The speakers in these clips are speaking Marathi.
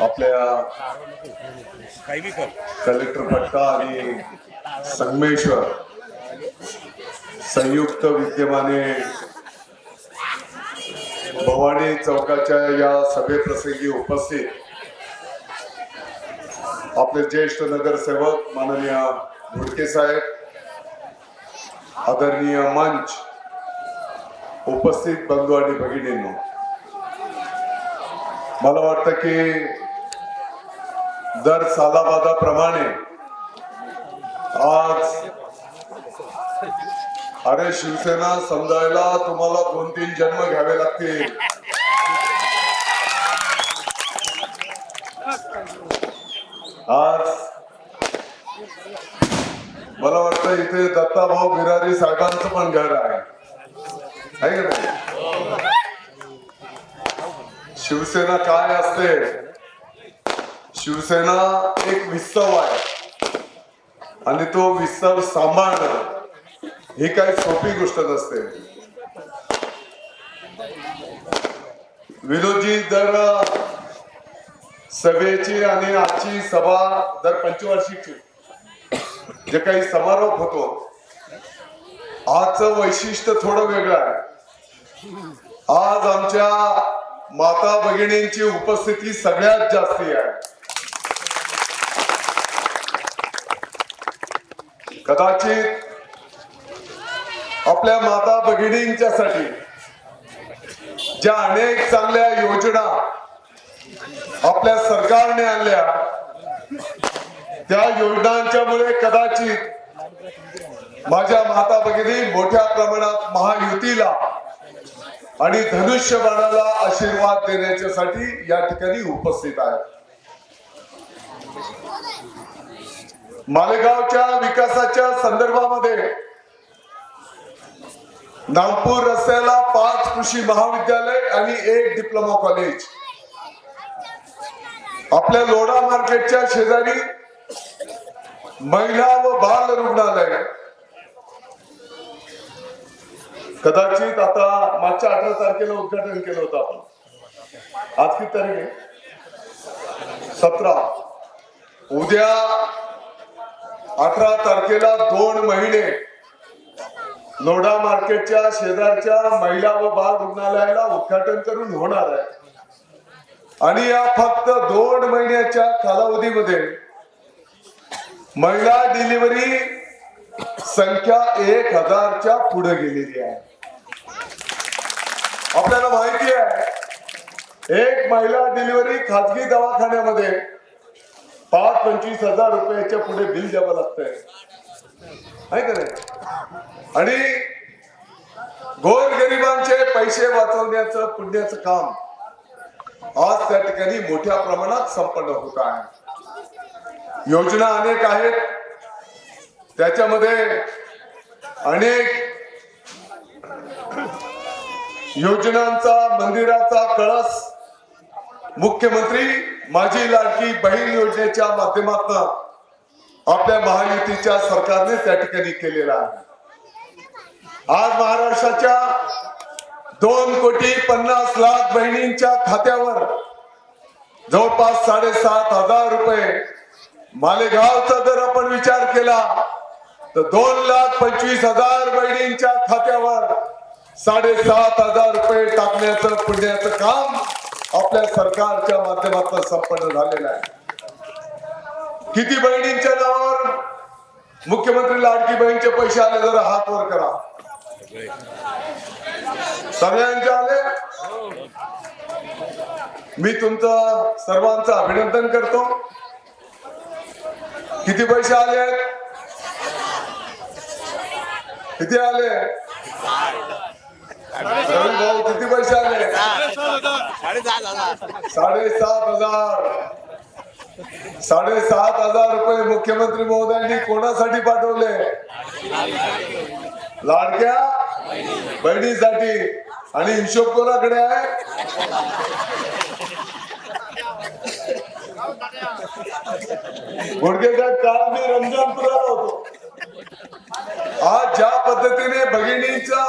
आपल्या कलेक्टर पट्टा आणि संगमेश्वर संयुक्त विद्यमाने भवानी चौकाच्या या सभेप्रसंगी उपस्थित आपले ज्येष्ठ नगरसेवक माननीय घोडके साहेब आदरणीय मंच उपस्थित बंधू आणि भगिनींनो. मला वाटतं की दर सालाबादाप्रमाणे आज अरे शिवसेना समजायला तुम्हाला दोन तीन जन्म घ्यावे लागतील. आज मला वाटतं इथे दत्ताभाऊ बिरारी साहेबांचं पण घर आहे. शिवसेना काय असते? शिवसेना एक विस्तव आहे. आणि तो विस्तव सांभाळणं ही काही सोपी गोष्ट नसते. विनोदजी दर सभेची आणि आजची सभा दर पंचवार्षिकची जे काही समारोप होतो आजचं वैशिष्ट्य थोडं वेगळं आहे. आज आमच्या माता भगिनींची उपस्थिती सगळ्यात जास्ती आहे. कदाचित आपल्या माता भगिनींच्यासाठी ज्या अनेक चांगल्या योजना आपल्या सरकारने आणल्या त्या योजनांच्यामुळे कदाचित माझ्या माता भगिनी मोठ्या प्रमाणात महायुतीला आणि धनुष्यबाणाला आशीर्वाद देण्याच्यासाठी या ठिकाणी उपस्थित आहेत. मालेगावच्या विकासाच्या संदर्भामध्ये नागपूर रस्त्याला पाच कृषी महाविद्यालय आणि एक डिप्लोमा कॉलेज. आपल्या लोढा मार्केटच्या शेजारी महिला व बाल रुग्णालय. कदाचित आता मागच्या अठरा तारखेला उद्घाटन केलं होतं आपण. आज किती तारीख आहे? सतरा. उद्या अठरा तारखेला दोन महिने नोडा मार्केटच्या शेजारच्या महिला व बाल रुग्णालयाला उद्घाटन करून होणार आहे. आणि या फक्त दोन महिन्याच्या कालावधीमध्ये महिला डिलिव्हरी संख्या एक हजारच्या पुढे गेलेली आहे. आपल्याला माहिती आहे एक महिला डिलिव्हरी खाजगी दवाखान्यामध्ये पाच पंचवीस हजार रुपयाच्या पुढे बिल द्यावं लागतंय. आहे का नाही? आणि गोरगरिबांचे पैसे वाचवण्याचं पुण्याचं काम आज त्या ठिकाणी मोठ्या प्रमाणात संपन्न होत आहे. योजना अनेक आहेत. त्याच्यामध्ये अनेक योजनांचा मंदिराचा कळस मुख्यमंत्री माझी लाडकी बहीण योजनेच्या माध्यमातून आपल्या महायुतीच्या सरकारने त्या ठिकाणी केलेला आहे. आज महाराष्ट्राच्या दोन कोटी पन्नास लाख बहिणींच्या खात्यावर जवळपास साडेसात हजार रुपये मालेगावचा जर आपण विचार केला तर दोन लाख पंचवीस हजार बहिणींच्या खात्यावर साडेसात हजार रुपये टाकण्याचं पुण्याचं काम आपल्या सरकारच्या माध्यमातून संपन्न झालेलं आहे. किती बहिणींच्या नावावर मुख्यमंत्री लाडकी बहिणीचे पैसे आले जरा हात वर करा. सगळ्यांचे आले? मी तुमचं सर्वांचं अभिनंदन करतो. किती पैसे आले आहेत? किती आले? रवी भाऊ किती पैसे आले? साडेसात हजार. साडेसात हजार. रुपये मुख्यमंत्री महोदयांनी कोणासाठी पाठवले? लाडक्या बहिणीसाठी. आणि हिशोब कोणाकडे आहे? गुडघेसाहेब काल मी रमजानपुराला होतो. आज ज्या पद्धतीने भगिनीचा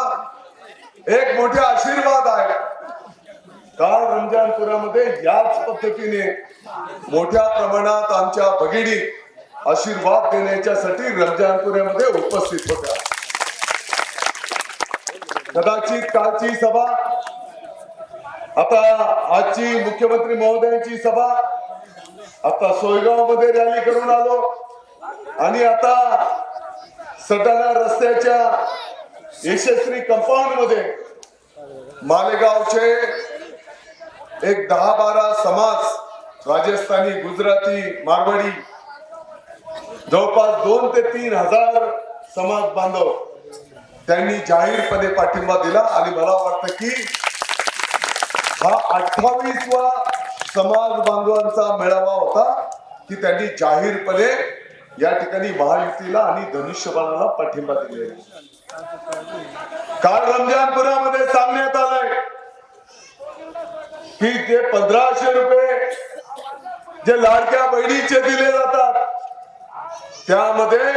एक मोठे आशीर्वाद आहे. काल रमजानपुरामध्ये याच पद्धतीने मोठ्या प्रमाणात आमच्या भगिनी आशीर्वाद देण्याच्यासाठी रमजानपुऱ्यामध्ये उपस्थित होत्या. कदाचित कालची सभा आता आजची मुख्यमंत्री महोदयांची सभा आता सोयगावमध्ये रॅली करून आलो आणि आता सटाणा रस्त्याच्या यशस्वी कंपाऊंडमध्ये मालेगावचे एक दहा बारा समाज राजस्थानी गुजराती मारवाडी जवळपास दोन ते तीन हजार समाज बांधव त्यांनी जाहीरपणे पाठिंबा दिला आणि मला वाटतं की हा अठ्ठावीसवा समाज बांधवांचा मेळावा होता की त्यांनी जाहीरपणे या ठिकाणी महायुतीला आणि धनुष्यबाणाला पाठिंबा दिलेला काल रमजानपुरामध्ये सांगण्यात आलंय. की ते पंधराशे रुपये जे लाडक्या बहिणीचे दिले जातात त्यामध्ये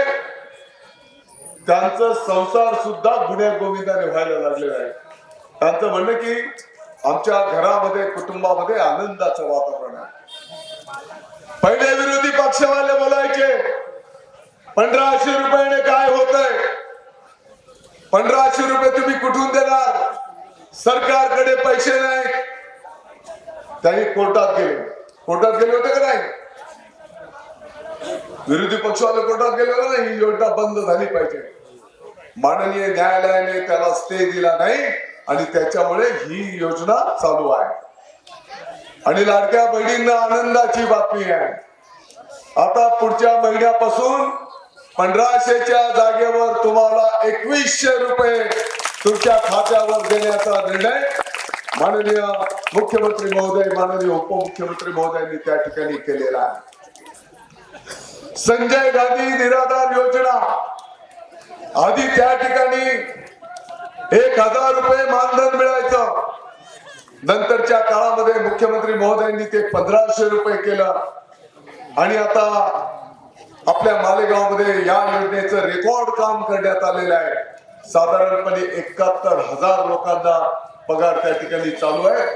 त्यांचं संसार सुद्धा गुन्ह्या गोविंदाने व्हायला लागलेला आहे. त्यांचं म्हणणं की आमच्या घरामध्ये कुटुंबामध्ये आनंदाचं वातावरण आहे. पहिले विरोधी पक्षवाले बोलायचे पंधराशे रुपयाने पंधराशे रुपये तुम्ही कुठून देणार? सरकारकडे पैसे नाही. त्यांनी कोर्टात गेले. कोर्टात गेले होते का नाही? विरोधी पक्षवाले कोर्टात गेले होते ना ही योजना बंद झाली पाहिजे. माननीय न्यायालयाने त्याला स्टे दिला नाही आणि त्याच्यामुळे ही योजना चालू आहे. आणि लाडक्या बहिणींना आनंदाची बातमी आहे. आता पुढच्या महिन्यापासून पंधराशेच्या जागेवर तुम्हाला एकवीसशे रुपये तुमच्या खात्यावर देण्याचा निर्णय माननीय मुख्यमंत्री महोदय माननीय उपमुख्यमंत्री महोदयांनी त्या ठिकाणी केलेला आहे. संजय गांधी निराधार योजना. आधी त्या ठिकाणी एक हजार रुपये मानधन मिळायचं. नंतरच्या काळामध्ये मुख्यमंत्री महोदयांनी ते पंधराशे रुपये केलं. आणि आता आपल्या मालेगावमध्ये या योजनेचं रेकॉर्ड काम करण्यात आलेलं आहे. साधारणपणे एकाहत्तर हजार लोकांना पगार त्या ठिकाणी चालू आहे.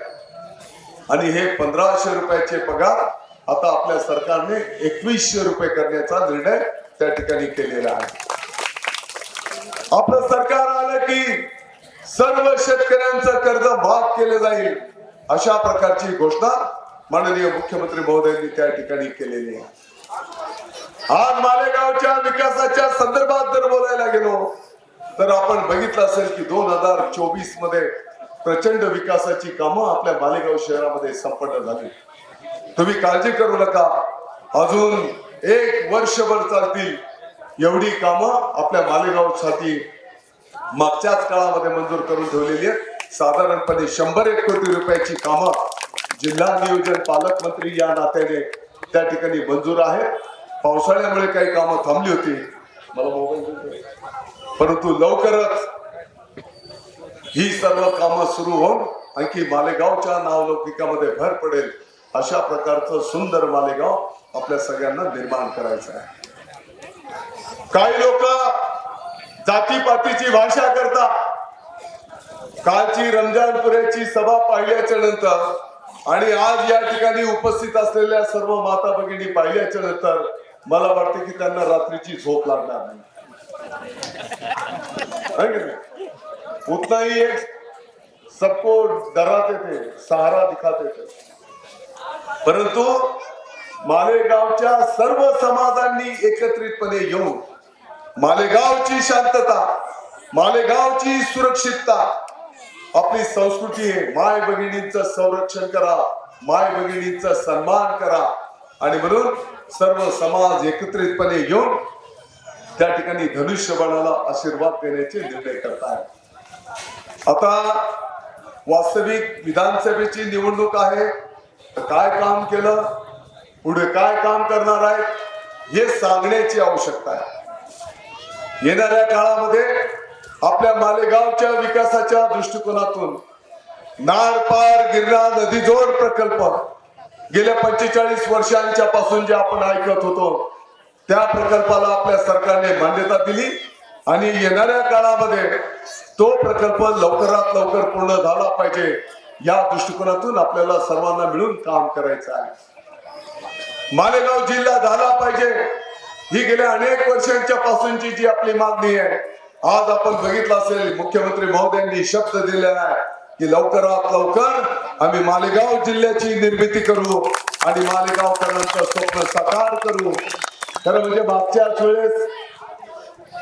आणि हे पंधराशे रुपयाचे पगार आता आपल्या सरकारने एकवीसशे रुपये करण्याचा निर्णय त्या ठिकाणी केलेला आहे. आपलं सरकार आलं की सर्व शेतकऱ्यांचं कर्ज माफ केलं जाईल अशा प्रकारची घोषणा माननीय मुख्यमंत्री महोदयांनी त्या ठिकाणी केलेली आहे. आज मालेगावच्या विकासाच्या संदर्भात जर बोलायला गेलो तर आपण बघितलं असेल की दोन हजार चोवीसमध्ये प्रचंड विकासाची कामं आपल्या मालेगाव शहरामध्ये संपन्न झाली. तुम्ही काळजी करू नका. अजून एक वर्षभर चालतील एवढी कामं आपल्या मालेगावसाठी मागच्याच काळामध्ये मंजूर करून ठेवलेली आहेत. साधारणपणे शंभर एक कोटी रुपयाची कामं जिल्हा नियोजन पालकमंत्री या नात्याने त्या ठिकाणी मंजूर आहेत. पावसाळ्यामुळे काही कामं थांबली होती. मला मोबाईल परंतु लवकरच ही सर्व कामं सुरू होऊन आणखी मालेगावच्या नावलौकिकामध्ये भर पडेल अशा प्रकारचं सुंदर मालेगाव आपल्या सगळ्यांना निर्माण करायचं आहे. काही लोक जातीपातीची भाषा करता कालची रमजानपुऱ्याची सभा पाहिल्याच्या नंतर आणि आज या ठिकाणी उपस्थित असलेल्या सर्व माता भगिनी पाहिल्याच्या नंतर मला वाटते की त्यांना रात्रीची झोप लागणार नाही. कुठलाही उतना ही एक सबको डराते थे सहारा दिखाते थे. परंतु मालेगावच्या सर्व समाजांनी एकत्रितपणे येऊन मालेगावची शांतता मालेगावची सुरक्षितता आपली संस्कृती आहे माय भगिनींचं संरक्षण करा माय भगिनींचा सन्मान करा. आणि म्हणून सर्व समाज एकत्रितपणे येऊन त्या ठिकाणी धनुष्यबाणाला आशीर्वाद देण्याचे निर्णय करतायत. आता वास्तविक विधानसभेची निवडणूक आहे. तर काय काम केलं? पुढे काय काम करणार आहेत? हे सांगण्याची आवश्यकता आहे. येणाऱ्या काळामध्ये आपल्या मालेगावच्या विकासाच्या दृष्टिकोनातून नार पार गिरणा नदीजोड प्रकल्प गेल्या पंचेचाळीस वर्षांच्या पासून जे आपण ऐकत होतो त्या प्रकल्पाला आपल्या सरकारने मान्यता दिली आणि येणाऱ्या काळामध्ये तो प्रकल्प लवकरात लवकर पूर्ण झाला पाहिजे या दृष्टिकोनातून आपल्याला सर्वांना मिळून काम करायचं आहे. मालेगाव जिल्हा झाला पाहिजे ही गेल्या अनेक वर्षांच्या पासूनची जी आपली मागणी आहे आज आपण बघितलं असेल मुख्यमंत्री महोदयांनी शब्द दिलेला आहे की लवकरात लवकर आम्ही मालेगाव जिल्ह्याची निर्मिती करू आणि मालेगावकरांचं स्वप्न साकार करू. खरं म्हणजे मागच्याच वेळेस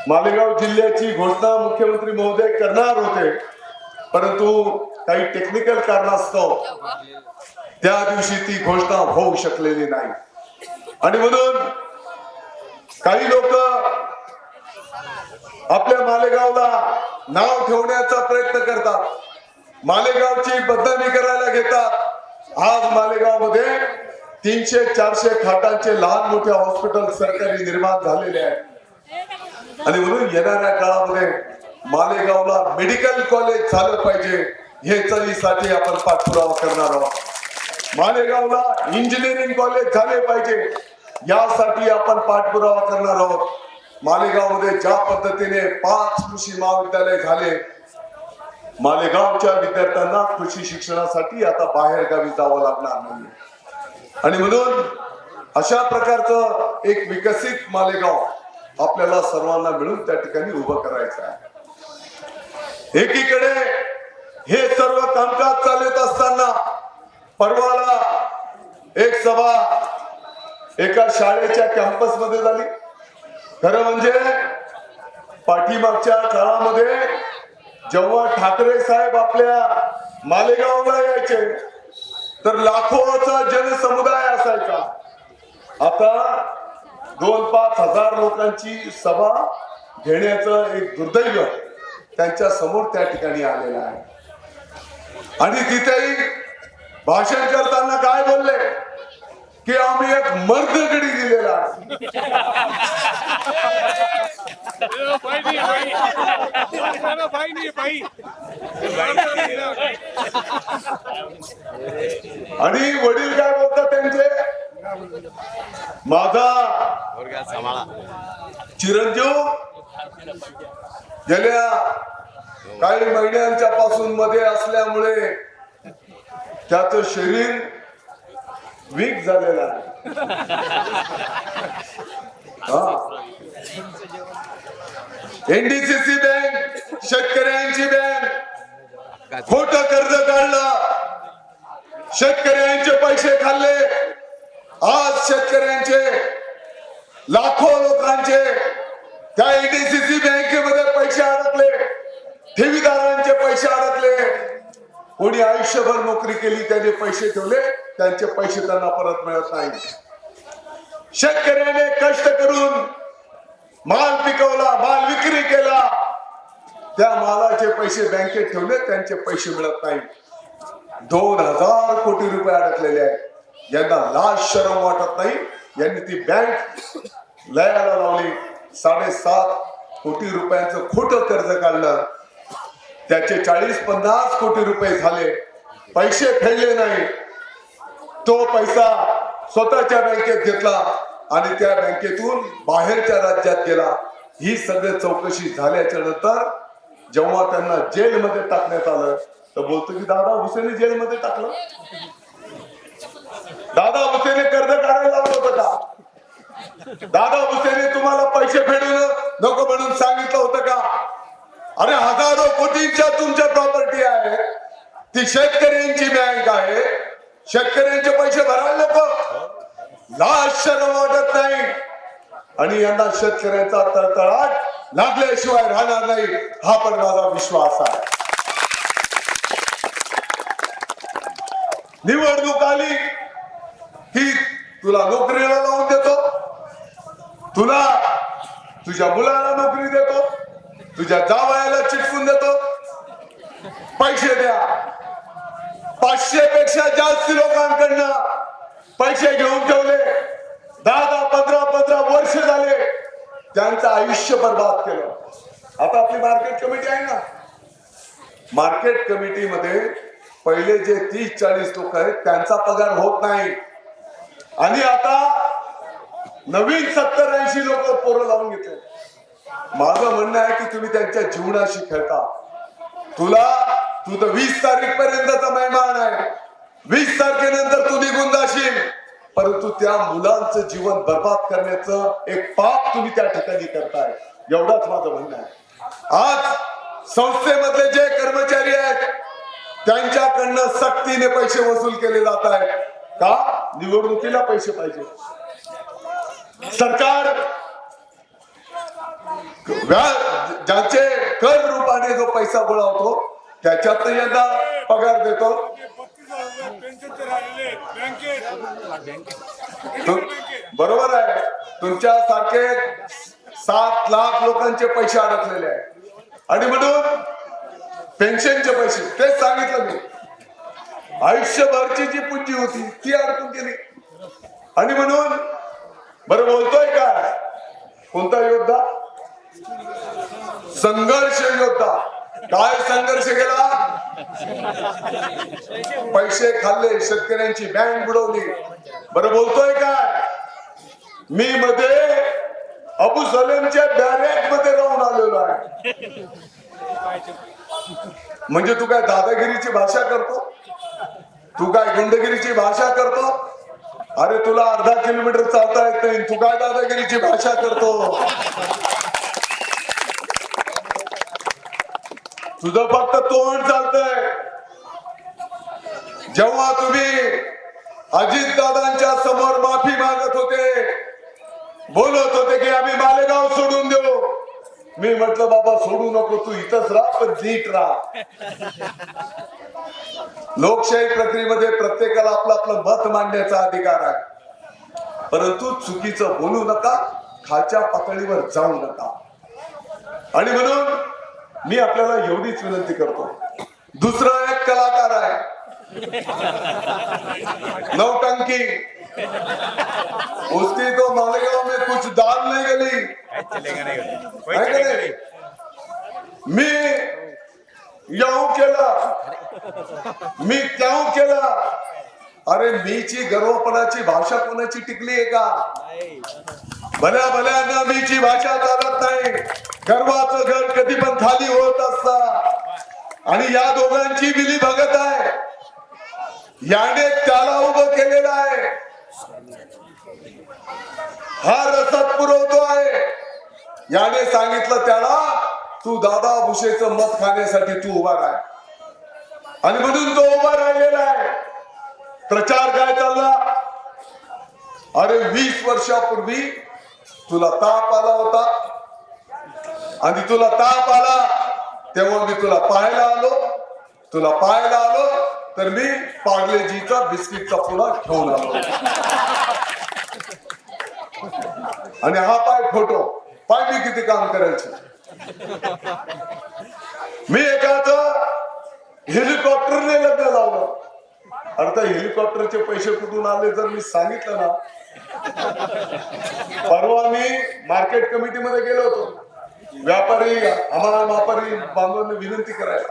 मालेगाव जिल्ह्याची घोषणा मुख्यमंत्री महोदय करणार होते. परंतु काही टेक्निकल कारणास्तव त्या दिवशी ती घोषणा होऊ शकलेली नाही. आणि म्हणून काही लोक आपल्या मालेगावला नाव ठेवण्याचा प्रयत्न करतात. मालेगावची बदनामी करायला घेतात. आज मालेगावमध्ये तीनशे चारशे खाटांचे लहान मोठे हॉस्पिटल सरकारी निर्माण झालेले आहेत आणि म्हणून येणाऱ्या काळामध्ये मालेगावला मेडिकल कॉलेज झालं पाहिजे. हे चलीसाठी आपण पाठपुरावा करणार आहोत. मालेगावला इंजिनिअरिंग कॉलेज झाले पाहिजे. यासाठी आपण पाठपुरावा करणार आहोत. मालेगावमध्ये ज्या पद्धतीने पाच कृषी महाविद्यालय झाले मालेगावच्या विद्यार्थ्यांना कृषी शिक्षणासाठी आता बाहेर गावी जावं लागणार नाही आणि म्हणून अशा प्रकारचं एक विकसित मालेगाव आपल्याला सर्वांना मिळून त्या ठिकाणी उभं करायचं आहे. एकीकडे हे सर्व कामकाज चालत असताना परवाला एक सभा एका शाळेच्या कॅम्पसमध्ये झाली. खरं म्हणजे पाठीमागच्या काळामध्ये जेव्हा ठाकरे साहेब आपल्या मालेगावला यायचे तर लाखोचा जनसमुदाय असायचा. आता दोन पाच हजार लोकांची सभा घेण्याचं एक दुर्दैव त्यांच्यासमोर त्या ठिकाणी आलेलं आहे. आणि तिथेही भाषण करताना काय बोलले? की आम्ही एक मर्दगडी दिलेला आणि वडील काय बोलतात त्यांचे? माझा चिरंजीव गेल्या काही महिन्यांच्या पासून मध्ये असल्यामुळे त्याच शरीर वीक झालेला. N D C C bank शेतकऱ्यांची बँक. खोट कर्ज काढलं. शेतकऱ्यांचे पैसे खाल्ले. आज शेतकऱ्यांचे लाखो लोकांचे त्या एनडीसीसी बँकेमध्ये पैसे अडकले. ठेवीदारांचे पैसे अडकले. कोणी आयुष्यभर नोकरी केली त्याने पैसे ठेवले त्यांचे पैसे त्यांना परत मिळत नाही. शेतकऱ्याने कष्ट करून माल पिकवला माल विक्री केला. त्या मालाचे पैसे बँकेत ठेवले त्यांचे पैसे मिळत नाही. दोन हजार कोटी रुपये अडकलेले आहेत. यांना लाज शरम वाटत नाही. यांनी ती बँक लयाला लावली. साडेसात कोटी रुपयांचं खोटं कर्ज काढलं. त्याचे चाळीस पन्नास कोटी रुपये झाले. पैसे फेडले नाही. तो पैसा स्वतःच्या बँकेत घेतला आणि त्या बँकेतून बाहेरच्या राज्यात गेला. ही सगळी चौकशी झाल्याच्यानंतर जेव्हा त्यांना जेलमध्ये टाकण्यात आलं तर बोलतो की दादा हुसेने जेलमध्ये टाकलं. दादा हुसेने कर्ज काढायला लावलं होतं का? दादा हुसेने तुम्हाला पैसे फेडून नको म्हणून सांगितलं होतं का? अरे हजारो कोटींच्या तुमच्या प्रॉपर्टी आहे. ती शेतकऱ्यांची बँक आहे. शेतकऱ्यांचे पैसे भरायला नको. लाज वाटत नाही. आणि यांना शेतकऱ्यांचा तळतळाट लागल्याशिवाय राहणार नाही. हा पण माझा विश्वास आहे. निवडणूक आली की तुला नोकरीला लावून देतो. तुला तुझ्या मुलाला नोकरी देतो. तुझ्या जावयाला चिटकून देतो. पैसे द्या. पाचशे पेक्षा जास्त लोकांकडनं पैसे घेऊन ठेवले. दहा दहा पंधरा पंधरा वर्ष झाले. त्यांचं आयुष्य बर्बाद केलं. आता आपली मार्केट कमिटी आहे ना? मार्केट कमिटीमध्ये पहिले जे तीस चाळीस लोक आहेत त्यांचा पगार होत नाही. आणि आता नवीन सत्तर ऐंशी लोक पोरं लावून घेतले. माझं म्हणणं आहे की तुम्ही त्यांच्या जीवनाशी खेळता. तुला तू तर वीस तारीख पर्यंतचा मेहमान आहे. वीस तारखेनंतर तू निघून जाशील. परंतु त्या मुलांचं जीवन बर्बाद करण्याचं एक पाप तुम्ही त्या ठिकाणी करताय. एवढाच माझं म्हणणं आहे. आज संस्थेमधले जे कर्मचारी आहेत त्यांच्याकडनं सक्तीने पैसे वसूल केले जात आहेत. का? निवडणुकीला पैसे पाहिजे. सरकार व्याज ज्याचे कर रूपाने जो पैसा गोळा होतो त्याच्यात यांना पगार देतो. बरोबर आहे. तुमच्या सारखे सात लाख लोकांचे पैसे अडकलेले आहेत. आणि म्हणून पेन्शनचे पैसे तेच सांगितलं मी. आयुष्यभरची जी पुंजी होती ती अडकून गेली. आणि म्हणून बरं बोलतोय काय कोणता योद्धा? संघर्ष योद्धा. काय संघर्ष केला? पैसे खाल्ले शेतकऱ्यांची बँक बुडवली. बरं बोलतोय काय? मी मध्ये अबू सलेमच्या बॅरेकमध्ये राहून आलेलो आहे. म्हणजे तू काय दादागिरीची भाषा करतो? तू काय गुंडगिरीची भाषा करतो? अरे तुला अर्धा किलोमीटर चालता येत नाही. तू काय दादागिरीची भाषा करतो? तुझं फक्त तोंड चालतंय. जेव्हा तुम्ही अजित दादांच्या समोर माफी मागत होते बोलत होते की आम्ही मालेगाव सोडून देऊ. मी म्हटलं बाबा सोडू नको तू इथंच राहा पण नीट राहा. लोकशाही प्रक्रियेमध्ये प्रत्येकाला आपलं आपलं मत मांडण्याचा अधिकार आहे. परंतु चुकीचं बोलू नका खालच्या पातळीवर जाऊ नका. आणि म्हणून मी आपल्याला एवढीच विनंती करतो. दुसरा एक कलाकार आहे. नवटंकी उसकी तो मालेगाव में कुछ दाल नहीं गली. नाही? मी याहू केला. मी त्याहू केला. अरे मीची गर्वपणाची भाषा कोणाची टिकली आहे का? भल्या भल्या मीची भाषा चालत नाही. गर्वाचं घर कधी पण खाली होत असता. आणि या दोघांची मिली भगत आहे. याने त्याला उभं केलेलं आहे. हा रसद पुरवतो आहे. याने सांगितलं त्याला तू दादा भुषेच मत खाण्यासाठी तू उभा राह. आणि म्हणून तो उभा राहिलेला आहे. प्रचार काय चालला? अरे वीस वर्षापूर्वी तुला ताप आला होता. आणि तुला ताप आला तेव्हा मी तुला पाहायला आलो. तुला पाहायला आलो तर मी पार्लेजीचा बिस्किटचा पुडा घेऊन आलो. आणि हा पाय फोटो. पाय मी किती काम करायचे? मी एकाच हेलिकॉप्टरने लग्न लावलं. अरे त्या हेलिकॉप्टरचे पैसे कुठून आले जर मी सांगितलं ना? परवा मी मार्केट कमिटीमध्ये गेलो होतो. व्यापारी आम्हाला व्यापारी बांधवांनी विनंती करायला.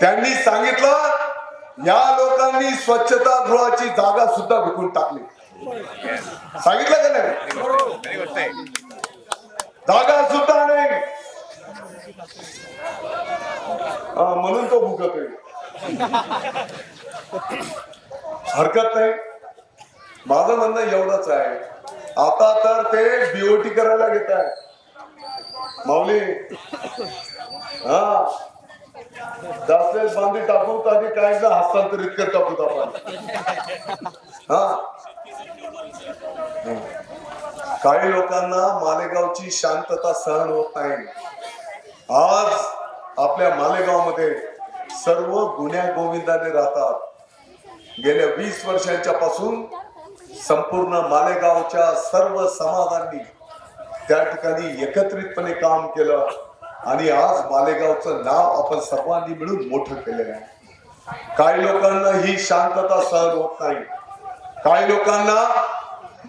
त्यांनी सांगितलं या लोकांनी स्वच्छता गृहाची जागा सुद्धा विकून टाकली. सांगितलं का नाही? जागा सुद्धा नाही. म्हणून तो भुकत आहे हरकत नाही. माझं म्हणणं एवढंच आहे. आता तर ते बीओटी करायला घेत आहे माऊली हा. दासलेस बांधी टाकू आणि काय हस्तांतरित कर टाकू आपण. हा. काही लोकांना मालेगावची शांतता सहन होत नाही. आज आपल्या मालेगावमध्ये सर्व गुन्ह्या गोविंदाने राहतात. गेल्या वीस वर्षांच्या पासून संपूर्ण मालेगावच्या सर्व समाजांनी त्या ठिकाणी एकत्रितपणे काम केलं आणि आज मालेगावचं नाव आपण सर्वांनी मिळून मोठं केलेलं आहे. काही लोकांना ही शांतता सहन होत नाही. काही लोकांना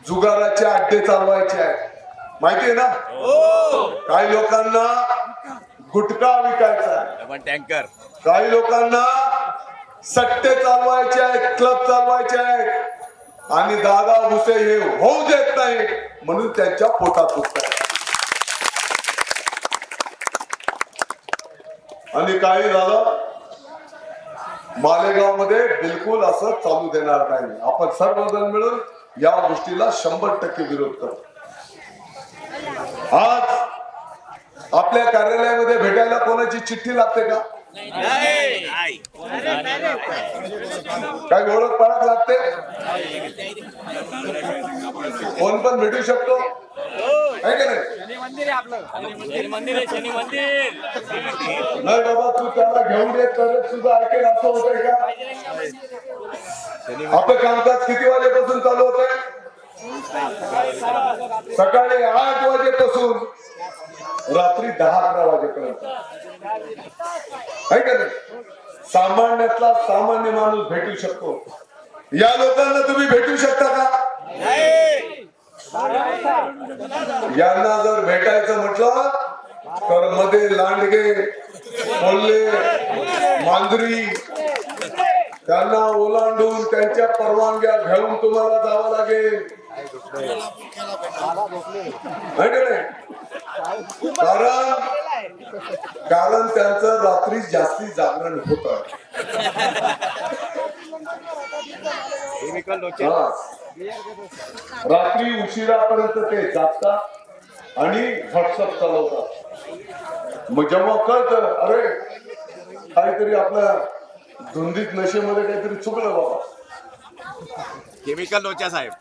जुगाराचे अड्डे चालवायचे आहेत. माहिती आहे ना? काही लोकांना गुटखा विकायचा टँकर. काही लोकांना सट्टे चालवायचे आहेत क्लब चालवायचे आहेत. आणि दादा भुसे हे होऊ देत नाही म्हणून त्यांच्या पोटात दुखत आहे. आणि काही झालं मालेगावमध्ये बिलकुल असं चालू देणार नाही. आपण सर्वजण मिळून या गोष्टीला शंभर टक्के विरोध करतो आज आपल्या कार्यालयामध्ये भेटायला कोणाची चिठ्ठी लागते का? काही ओळख पाळख लागते? कोण पण भेटू शकतो? नाही? बाबा तू त्याला घेऊन येत तरच तुझं ऐकेल असं होतंय का? आपलं कामकाज किती वाजेपासून चालू होत आहे सकाळी आठ वाजेपासून रात्री दहा अकरा वाजेपर्यंत. आहे का नाही? सामान्यातला सामान्य माणूस भेटू शकतो. या लोकांना तुम्ही भेटू शकता का? यांना जर भेटायचं म्हटलं तर मध्ये लांडगे कोल्हे मांजरी त्यांना ओलांडून त्यांच्या परवानग्या घेऊन तुम्हाला जावं लागेल. कारण कारण त्यांचं रात्री जास्ती जागरण होत. लोचे रात्री उशिरापर्यंत ते जागतात आणि व्हॉट्सअप चालवतात. मग जेव्हा कळत अरे काहीतरी आपल्या धुंदीत नशेमध्ये काहीतरी चुकलं बाबा. केमिकल लोच्या साहेब.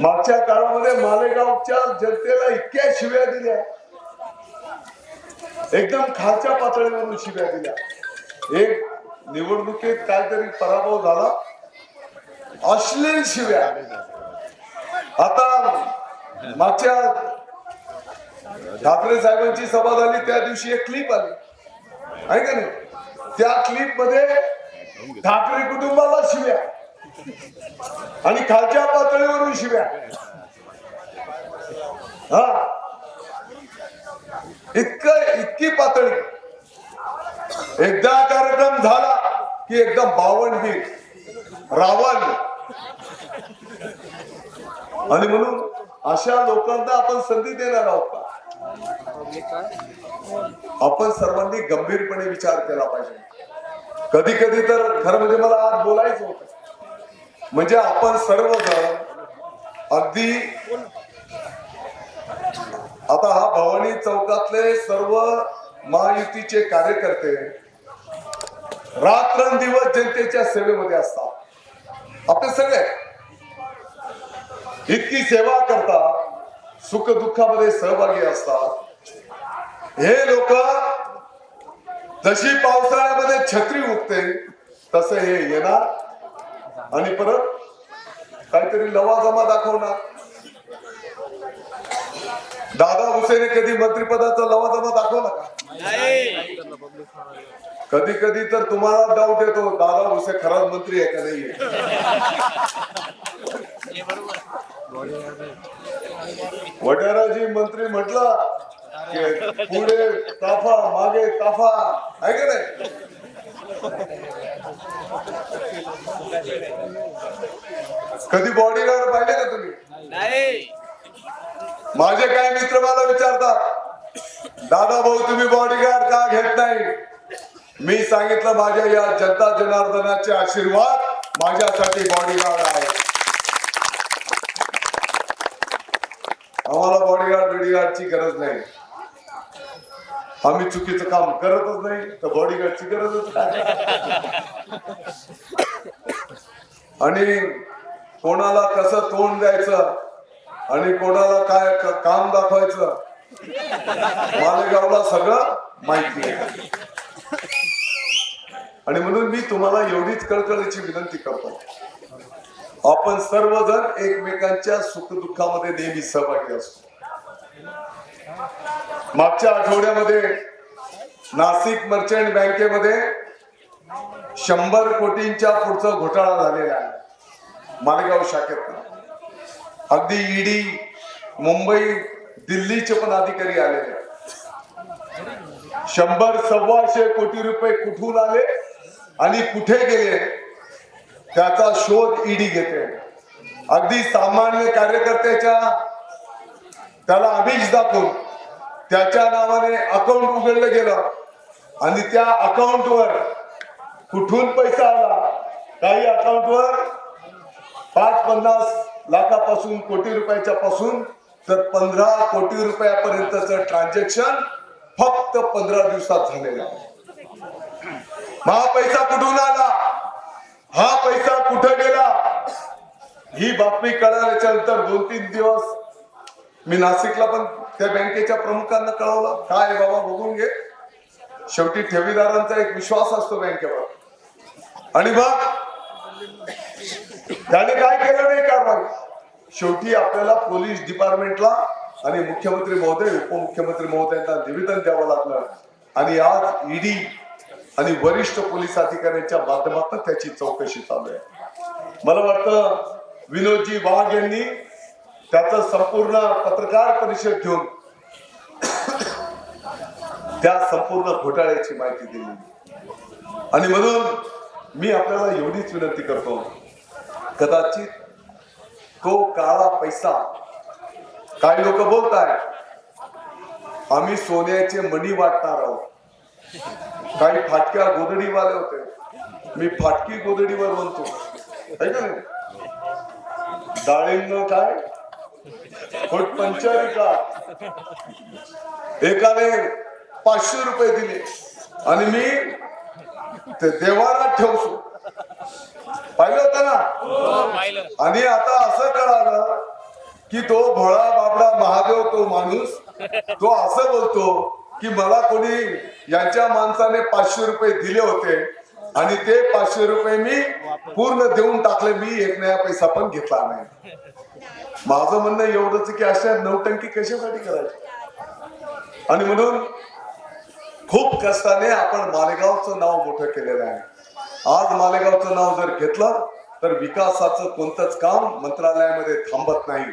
मागच्या काळामध्ये मालेगावच्या जनतेला इतक्या शिव्या दिल्या. एकदम खालच्या पातळीवरून शिव्या दिल्या. एक निवडणुकीत काहीतरी पराभव झाला. अश्लील शिव्या आता मागच्या ठाकरे साहेबांची सभा झाली त्या दिवशी एक क्लिप आली. आहे का नाही? त्या क्लिपमध्ये ठाकरे कुटुंबाला शिव्या. आणि खालच्या पातळीवरून शिव्या. हा. इतकं इतकी पातळी. एकदा कार्यक्रम झाला की एकदम बावनबीर रावण. आणि म्हणून अशा लोकांना आपण संधी देणार आहोत का? आपण सर्वांनी गंभीरपणे विचार केला पाहिजे. कधी कधी तर खरं म्हणजे मला आज बोलायचं होत. म्हणजे आपण सर्वजण अगदी आता हा चौकातले सर्व महायुतीचे कार्यकर्ते रात्रंदिवस जनतेच्या सेवेमध्ये असतात. आपले सगळे. इतकी सेवा करतात सुख दुःखामध्ये सहभागी असतात. हे लोक जशी पावसाळ्यामध्ये छत्री उगते तसं हे येणार. आणि परत काहीतरी लवाजमा दाखवणार. दादा हुसेने कधी मंत्रिपदाचा लवाजमा दाखवला का? कधी कधी तर तुम्हाला डाऊट येतो दादा हुसे खराच मंत्री आहे का नाही वडाराजी मंत्री म्हटला पुढे ताफा मागे ताफा आहे का नाही? कधी बॉडीगार्ड पाहिले का तुम्ही? नाही. माझे काही मित्र मला विचारतात दादा भाऊ तुम्ही बॉडीगार्ड का घेत नाही? मी सांगितलं माझ्या या जनता जनार्दनाचे आशीर्वाद माझ्यासाठी बॉडीगार्ड आहे आम्हाला बॉडीगार्ड बिडीगार्डची गरज नाही. आम्ही चुकीचं काम करतच नाही तर बॉडीगार्डची गरजच नाही. आणि कोणाला कसं तोंड द्यायचं आणि कोणाला काय काम दाखवायचं? मालेगावला सगळं माहिती आहे. आणि म्हणून मी तुम्हाला एवढीच कळकळीची विनंती करतो. आपण सर्वजण एकमेकांच्या सुखदुःखामध्ये नेहमी सहभागी असतो. मागच्या आठवड्यामध्ये नाशिक मर्चंट बँकेमध्ये शंभर कोटींच्या पुढचा घोटाळा झालेला आहे. मालेगाव शाखेत अगदी ईडी मुंबई दिल्लीचे पण अधिकारी आलेले शंभर सव्वाशे कोटी रुपये कुठून आले आणि कुठे गेले त्याचा शोध ईडी घेते. अगदी सामान्य कार्यकर्त्याच्या त्याला आमिष दाखवून त्याच्या नावाने अकाउंट उघडलं गेलं आणि त्या अकाउंटवर कुठून पैसा आला काही अकाउंटवर पाच पन्नास लाखापासून कोटी रुपयाच्या पासून तर पंधरा कोटी रुपयापर्यंतच ट्रान्झॅक्शन फक्त पंधरा दिवसात झालेलं आहे. हा पैसा कुठून आला? हा पैसा कुठे गेला? ही बातमी कळाल्याच्या नंतर दोन तीन दिवस मी नाशिकला पण त्या बँकेच्या प्रमुखांना कळवलं. काय बाबा बघून घे. शेवटी ठेवीदारांचा एक विश्वास असतो बँकेवर. आणि मग त्याने काय केलं नाही कारवाई शेवटी आपल्याला पोलीस डिपार्टमेंटला आणि मुख्यमंत्री महोदय उपमुख्यमंत्री महोदयांना निवेदन द्यावं लागलं. आणि आज ईडी आणि वरिष्ठ पोलीस अधिकाऱ्यांच्या माध्यमातून त्याची चौकशी चालू आहे. मला वाटतं विनोदजी वाघ यांनी त्याचं संपूर्ण पत्रकार परिषद घेऊन त्या संपूर्ण घोटाळ्याची माहिती दिली. आणि म्हणून मी आपल्याला एवढीच विनंती करतो. कदाचित तो काळा पैसा काही लोक बोलताय आम्ही सोन्याचे मणी वाटणार आहोत. काही फाटक्या गोदडीवाले होते. मी फाटकी गोदडीवर म्हणतो. है डाळिंब काय? खोट पंचारी का? एकाने पाचशे रुपये दिले आणि मी ते देवारात ठेवतो. पाहिलं होतं ना? आणि आता असं कळालं की तो भोळा बाबडा महादेव तो माणूस तो असं बोलतो की मला कोणी यांच्या माणसाने पाचशे रुपये दिले होते आणि ते पाचशे रुपये मी पूर्ण देऊन टाकले मी एक नया पैसा पण घेतला नाही. माझं म्हणणं एवढंच की अशा नौटंकी कशासाठी करायची? आणि म्हणून खूप कष्टाने आपण मालेगावचं नाव मोठं केलेलं आहे. आज मालेगावचं नाव जर घेतलं तर विकासाचं कोणतंच काम मंत्रालयामध्ये थांबत नाही.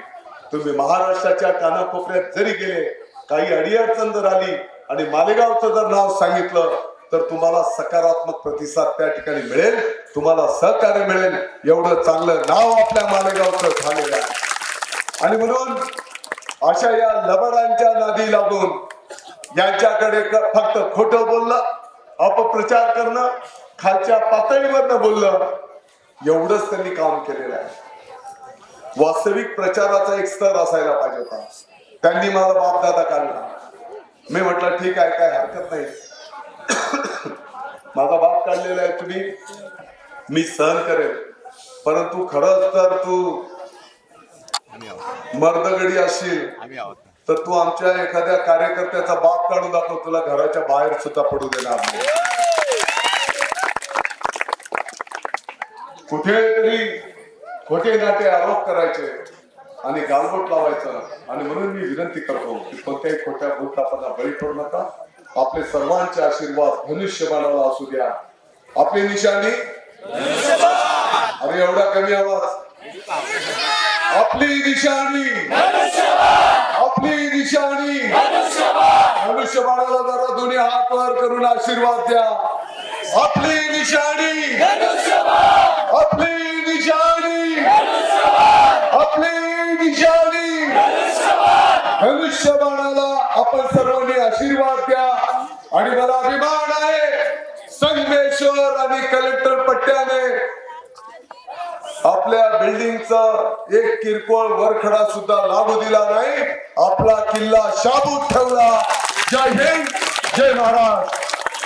तुम्ही महाराष्ट्राच्या कानाकोपऱ्यात जरी गेले काही अडीअडचण जर आली आणि मालेगावचं जर नाव सांगितलं तर तुम्हाला सकारात्मक प्रतिसाद त्या ठिकाणी मिळेल तुम्हाला सहकार्य मिळेल. एवढं चांगलं नाव आपल्या मालेगावचं झालेलं आहे. आणि म्हणून अशा या लबडांच्या नादी लागून यांच्याकडे फक्त खोटं बोलणं अपप्रचार करणं खालच्या पातळीवरनं बोलणं एवढंच त्यांनी काम केलेलं आहे. वास्तविक प्रचाराचा एक स्तर असायला पाहिजे होता. त्यांनी मला बापदादा काढला. मी म्हटलं ठीक आहे काय हरकत नाही. माझा बाप काढलेला आहे तुम्ही. मी सहन करेल परंतु खरंच तर तू मर्दगडी असशील तर तू आमच्या एखाद्या कार्यकर्त्याचा बाप काढून दाखव. तुला घराच्या बाहेर सुद्धा पडू देणार नाही. कुठेतरी खोटे नाटे आरोप करायचे आणि गालबोट लावायचं. आणि म्हणून मी विनंती करतो की कोणत्याही खोट्या भूतापांना बळी पडू नका. आपले सर्वांचे आशीर्वाद धनुष्यबाणाला असू द्या. आपली निशाणी? अरे एवढा कमी आवाज. आपली निशाणी? आपली निशाणी? मनुष्यबाणाला जरा दोन्ही हात वर करून आशीर्वाद द्या. आपली निशाणी. आपली निशाणी. आपली निशाणी. मनुष्यबाणाला आपण सर्वांनी आशीर्वाद द्या. आणि मला अभिमान आहे संगमेश्वर आणि कलेक्टर पट्ट्याने आपल्या बिल्डिंगचा एक किरकोळ वरखडा सुद्धा लागू दिला नाही. आपला किल्ला शाबूत ठेवला. जय हिंद जय महाराष्ट्र.